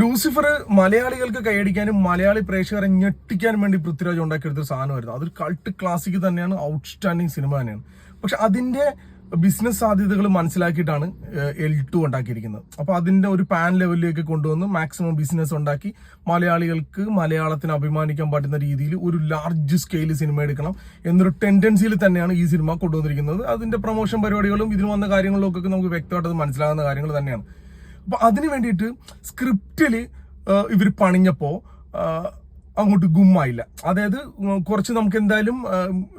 Lucifer മലയാളികൾക്ക് കൈയടിക്കാനും മലയാളി പ്രേക്ഷകരെ ഞെട്ടിക്കാൻ വേണ്ടി പൃഥ്വിരാജ് ഉണ്ടാക്കിയെടുത്ത സാധനമായിരുന്നു. അതൊരു കൾട്ട് ക്ലാസിക് തന്നെയാണ് ഔട്ട്സ്റ്റാൻഡിങ് സിനിമ തന്നെയാണ്. പക്ഷെ അതിന്റെ ബിസിനസ് സാധ്യതകൾ മനസ്സിലാക്കിയിട്ടാണ് എൽ ടു ഉണ്ടാക്കിയിരിക്കുന്നത്. അപ്പോൾ അതിന്റെ ഒരു പാൻ ലെവലിലേക്ക് കൊണ്ടുവന്ന് മാക്സിമം ബിസിനസ് ഉണ്ടാക്കി മലയാളികൾക്ക് മലയാളത്തിന് അഭിമാനിക്കാൻ പറ്റുന്ന രീതിയിൽ ഒരു ലാർജ് സ്കെയിൽ സിനിമ എടുക്കണം എന്നൊരു ടെൻഡൻസിയിൽ തന്നെയാണ് ഈ സിനിമ കൊണ്ടുവന്നിരിക്കുന്നത്. അതിന്റെ പ്രൊമോഷൻ പരിപാടികളും ഇതിന് വന്ന കാര്യങ്ങളിലൊക്കെ നമുക്ക് വ്യക്തമായിട്ട് മനസ്സിലാകുന്ന കാര്യങ്ങൾ തന്നെയാണ്. അപ്പൊ അതിന് വേണ്ടിയിട്ട് സ്ക്രിപ്റ്റിൽ ഇവർ പണിഞ്ഞപ്പോ ആ, അങ്ങോട്ട് ഗുമ്മായില്ല. അതായത് കുറച്ച് നമുക്ക് എന്തായാലും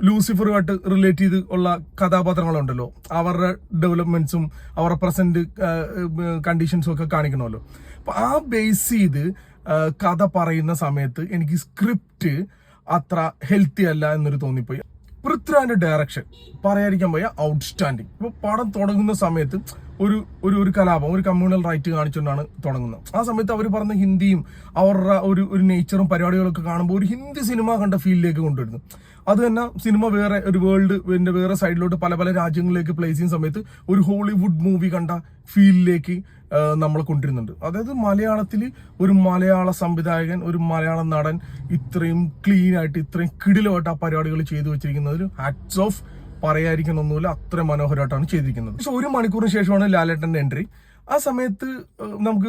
ലൂസിഫറുമായിട്ട് റിലേറ്റ് ചെയ്ത് ഉള്ള കഥാപാത്രങ്ങളുണ്ടല്ലോ. അവരുടെ ഡെവലപ്മെന്റ്സും അവരുടെ പ്രസന്റ് കണ്ടീഷൻസും ഒക്കെ കാണിക്കണമല്ലോ. അപ്പൊ ആ ബേസ് ചെയ്ത് കഥ പറയുന്ന സമയത്ത് എനിക്ക് സ്ക്രിപ്റ്റ് അത്ര ഹെൽത്തി അല്ല എന്നൊരു തോന്നിപ്പോയി. പൃഥ്വിരാജിന്റെ ഡയറക്ഷൻ പറയാതിരിക്കാൻ പോയ ഔട്ട്സ്റ്റാൻഡിങ്. ഇപ്പൊ പടം തുടങ്ങുന്ന സമയത്ത് ഒരു ഒരു ഒരു കലാപം ഒരു കമ്മ്യൂണൽ റൈറ്റ് കാണിച്ചുകൊണ്ടാണ് തുടങ്ങുന്നത്. ആ സമയത്ത് അവർ പറഞ്ഞ ഹിന്ദിയും അവരുടെ ഒരു ഒരു നേച്ചറും പരിപാടികളൊക്കെ കാണുമ്പോൾ ഒരു ഹിന്ദി സിനിമ കണ്ട ഫീലിലേക്ക് കൊണ്ടുവരുന്നു. അത് തന്നെ സിനിമ വേറെ ഒരു വേൾഡ് പിന്നെ വേറെ സൈഡിലോട്ട് പല പല രാജ്യങ്ങളിലേക്ക് പ്ലേസ് ചെയ്യുന്ന സമയത്ത് ഒരു ഹോളിവുഡ് മൂവി കണ്ട ഫീലിലേക്ക് നമ്മൾ കൊണ്ടിരുന്നുണ്ട് അതായത് മലയാളത്തിൽ ഒരു മലയാള സംവിധായകൻ ഒരു മലയാള നടൻ ഇത്രയും ക്ലീൻ ആയിട്ട് ഇത്രയും കിടിലമായിട്ട് ആ പരിപാടികൾ ചെയ്തു വെച്ചിരിക്കുന്നത് ഹാറ്റ്സ് ഓഫ് പറയാതിരിക്കണമൊന്നുമില്ല അത്ര മനോഹരമായിട്ടാണ് ചെയ്തിരിക്കുന്നത്. പക്ഷെ ഒരു മണിക്കൂറിന് ശേഷമാണ് ലാലേട്ടന്റെ എൻട്രി. ആ സമയത്ത് നമുക്ക്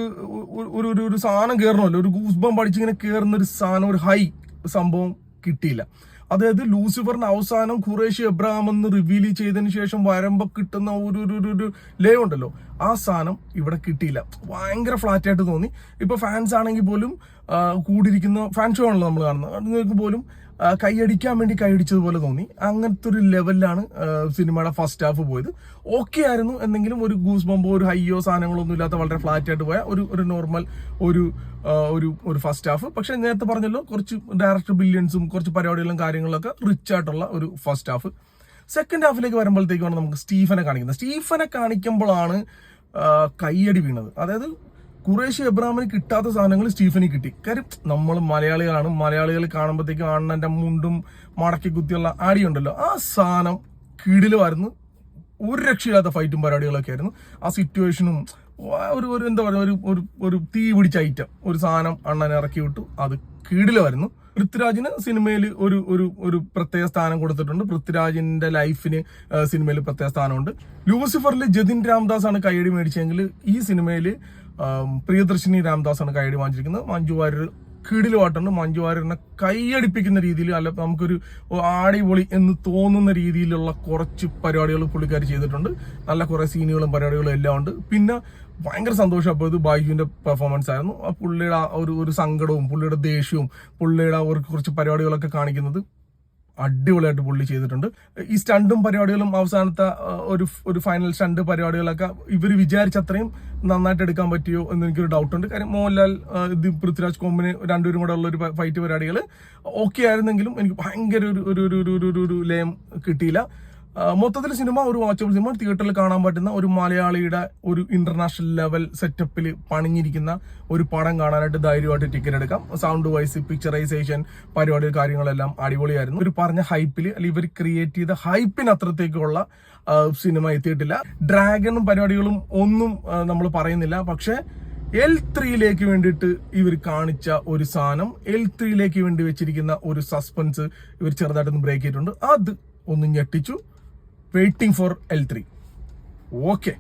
ഒരു ഒരു ഒരു- സാധനം കയറണമല്ലോ. ഒരു ഗൂസ്ബം പഠിച്ചിങ്ങനെ കയറുന്ന ഒരു സാധനം ഒരു ഹൈ സംഭവം കിട്ടിയില്ല. അതായത് ലൂസിഫറിന് അവസാനം ഖുറേഷി എബ്രഹാം എന്ന് റിവീൽ ചെയ്തതിന് ശേഷം വരമ്പ കിട്ടുന്ന ഒരു ഒരു ലേ ഉണ്ടല്ലോ. ആ സാധനം ഇവിടെ കിട്ടിയില്ല. ഭയങ്കര ഫ്ലാറ്റ് ആയിട്ട് തോന്നി. ഇപ്പൊ ഫാൻസ് ആണെങ്കിൽ പോലും കൂടിയിരിക്കുന്ന ഫാൻ ഷോ ആണല്ലോ നമ്മൾ കാണുന്നത്. നിങ്ങൾക്ക് പോലും കൈയടിക്കാൻ വേണ്ടി കൈയടിച്ചതുപോലെ തോന്നി. അങ്ങനത്തെ ഒരു ലെവലിലാണ് സിനിമയുടെ ഫസ്റ്റ് ഹാഫ് പോയത്. ഓക്കെ ആയിരുന്നു. എന്തെങ്കിലും ഒരു ഗൂസ് ബോംബോ ഒരു ഹൈയോ സാധനങ്ങളൊന്നും ഇല്ലാത്ത വളരെ ഫ്ലാറ്റ് ആയിട്ട് പോയ ഒരു ഒരു നോർമൽ ഒരു ഒരു ഒരു ഫസ്റ്റ് ഹാഫ് പക്ഷെ നേരത്തെ പറഞ്ഞല്ലോ കുറച്ച് ഡയറക്ടർ ബില്യൺസും കുറച്ച് പരിപാടികളും കാര്യങ്ങളൊക്കെ റിച്ച് ആയിട്ടുള്ള ഒരു ഫസ്റ്റ് ഹാഫ് സെക്കൻഡ് ഹാഫിലേക്ക് വരുമ്പോഴത്തേക്കാണ് നമുക്ക് സ്റ്റീഫനെ കാണിക്കുന്നത്. സ്റ്റീഫനെ കാണിക്കുമ്പോഴാണ് കൈയടി വീണത്. അതായത് കുറേശ്ശെ എബ്രാമിന് കിട്ടാത്ത സാധനങ്ങൾ സ്റ്റീഫന് കിട്ടി. കാര്യം നമ്മൾ മലയാളികളാണ്. മലയാളികൾ കാണുമ്പോഴത്തേക്കും അണ്ണന്റെ മുണ്ടും മടക്കി കുത്തിയുള്ള ആടിയുണ്ടല്ലോ ആ സാധനം കീടിലുമായിരുന്നു ഒരു രക്ഷയില്ലാത്ത ഫൈറ്റും പരിപാടികളൊക്കെ ആയിരുന്നു. ആ സിറ്റുവേഷനും ഒരു ഒരു എന്താ പറയുക ഒരു ഒരു ഒരു തീ പിടിച്ച ഐറ്റം ഒരു സാധനം അണ്ണനെ ഇറക്കി വിട്ടു. അത് കീടിലുമായിരുന്നു പൃഥ്വിരാജിന് സിനിമയിൽ ഒരു ഒരു ഒരു പ്രത്യേക സ്ഥാനം കൊടുത്തിട്ടുണ്ട്. പൃഥ്വിരാജിന്റെ ലൈഫിന് സിനിമയിൽ പ്രത്യേക സ്ഥാനമുണ്ട്. ലൂസിഫറിൽ ജതിൻ രാംദാസ് ആണ് കൈയടി മേടിച്ചെങ്കിൽ ഈ സിനിമയിൽ പ്രിയദർശിനി രാംദാസ് ആണ് കൈയടി വാങ്ങിച്ചിരിക്കുന്നത്. മഞ്ജു വാര്യർ കിടിലുമായിട്ടുണ്ട് മഞ്ജു വാര്യറിനെ കൈയടിപ്പിക്കുന്ന രീതിയിൽ അല്ല നമുക്കൊരു ആടിപൊളി എന്ന് തോന്നുന്ന രീതിയിലുള്ള കുറച്ച് പരിപാടികൾ പുള്ളിക്കാർ ചെയ്തിട്ടുണ്ട്. നല്ല കുറെ സീനുകളും പരിപാടികളും എല്ലാം ഉണ്ട്. പിന്നെ ഭയങ്കര സന്തോഷം. അപ്പോൾ ഇത് ബൈജുവിന്റെ പെർഫോമൻസ് ആയിരുന്നു. ആ പുള്ളിയുടെ ഒരു ഒരു സങ്കടവും പുള്ളിയുടെ ദേഷ്യവും പുള്ളിയുടെ അവർക്ക് കുറച്ച് പരിപാടികളൊക്കെ കാണിക്കുന്നത് അടിപൊളിയായിട്ട് പുള്ളി ചെയ്തിട്ടുണ്ട്. ഈ സ്റ്റണ്ടും പരിപാടികളും അവസാനത്തെ ഒരു ഒരു ഫൈനൽ സ്റ്റണ്ട് പരിപാടികളൊക്കെ ഇവർ വിചാരിച്ച അത്രയും നന്നായിട്ട് എടുക്കാൻ പറ്റിയോ എന്ന് എനിക്കൊരു ഡൗട്ട് ഉണ്ട്. കാര്യം മോഹൻലാൽ ഇത് പൃഥ്വിരാജ് കോമ്പിന് രണ്ടുപേരും കൂടെ ഉള്ള ഒരു ഫൈറ്റ് പരിപാടികൾ ഓക്കെ ആയിരുന്നെങ്കിലും എനിക്ക് ഭയങ്കര ഒരു ഒരു ഒരു ഒരു ഒരു ലയം കിട്ടിയില്ല. മൊത്തത്തിൽ സിനിമ ഒരു വാച്ചബിൾ സിനിമ തിയേറ്ററിൽ കാണാൻ പറ്റുന്ന ഒരു മലയാളിയുടെ ഒരു ഇന്റർനാഷണൽ ലെവൽ സെറ്റപ്പിൽ പണിഞ്ഞിരിക്കുന്ന ഒരു പടം കാണാനായിട്ട് ധൈര്യമായിട്ട് ടിക്കറ്റ് എടുക്കാം. സൗണ്ട് വൈസ് പിക്ചറൈസേഷൻ പരിപാടി കാര്യങ്ങളെല്ലാം അടിപൊളിയായിരുന്നു. ഒരു പറഞ്ഞ ഹൈപ്പിൽ അല്ലെങ്കിൽ ഇവർ ക്രിയേറ്റ് ചെയ്ത ഹൈപ്പിന് അത്രത്തേക്കുള്ള സിനിമ എത്തിയിട്ടില്ല. ഡ്രാഗണും പരിപാടികളും ഒന്നും നമ്മൾ പറയുന്നില്ല. പക്ഷേ എൽ ത്രീയിലേക്ക് വേണ്ടിയിട്ട് ഇവർ കാണിച്ച ഒരു സാധനം എൽ ത്രീയിലേക്ക് വേണ്ടി വെച്ചിരിക്കുന്ന ഒരു സസ്പെൻസ് ഇവർ ചെറുതായിട്ടൊന്ന് ബ്രേക്ക് ചെയ്തിട്ടുണ്ട്. അത് ഒന്ന് ഞെട്ടിച്ചു. Waiting for L three okay